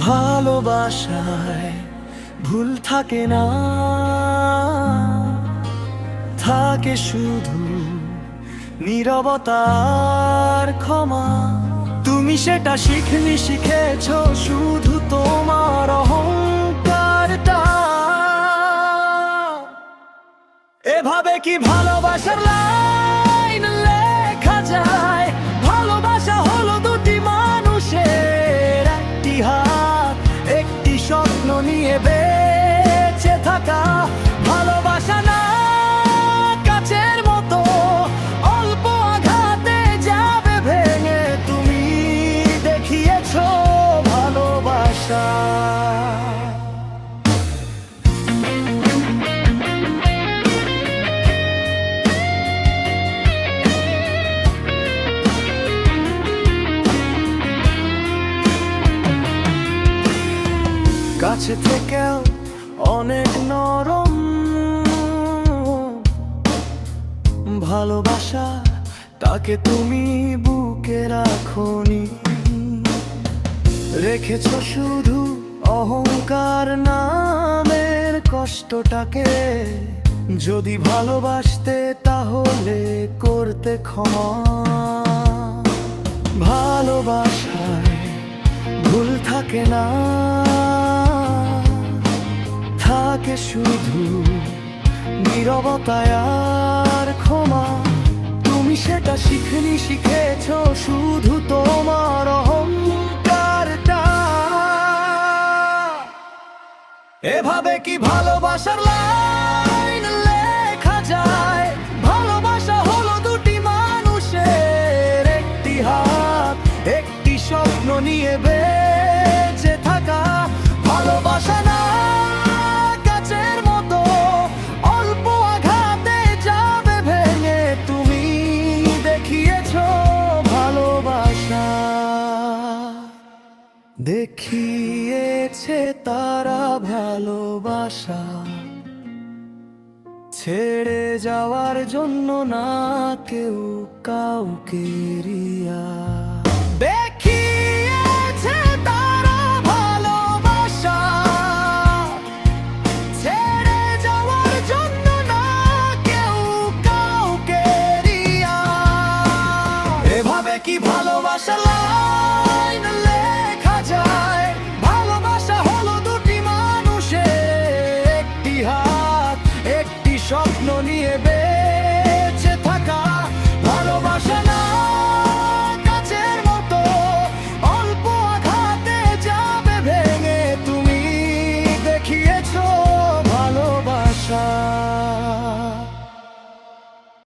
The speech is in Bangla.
ভালোবাসায় ভুল থাকে না। থাকে শুধু নীরবতার ক্ষমা। তুমি সেটা শিখনি, শিখেছ শুধু তোমার অহংকারটা। এভাবে কি ভালোবাসার লাইন baby কাছে থেকেও অনেক নরম। ভালোবাসা তাকে তুমি বুকে রাখনি। রেখেছ শুধু অহংকার নামের কষ্টটাকে। যদি ভালোবাসতে তাহলে করতে ক্ষমা। ভালোবাসায় ভুল থাকে না। থাকে শুধু নিরবতায় আর ক্ষমা। তুমি সেটা শিখনি, শিখেছ শুধু তোমার অহংকারটা। এভাবে কি ভালোবাসার লাইন দেখিয়েছে তারা ভালোবাসা। ছেড়ে যাওয়ার জন্য না কেউ কাউকে রিয়া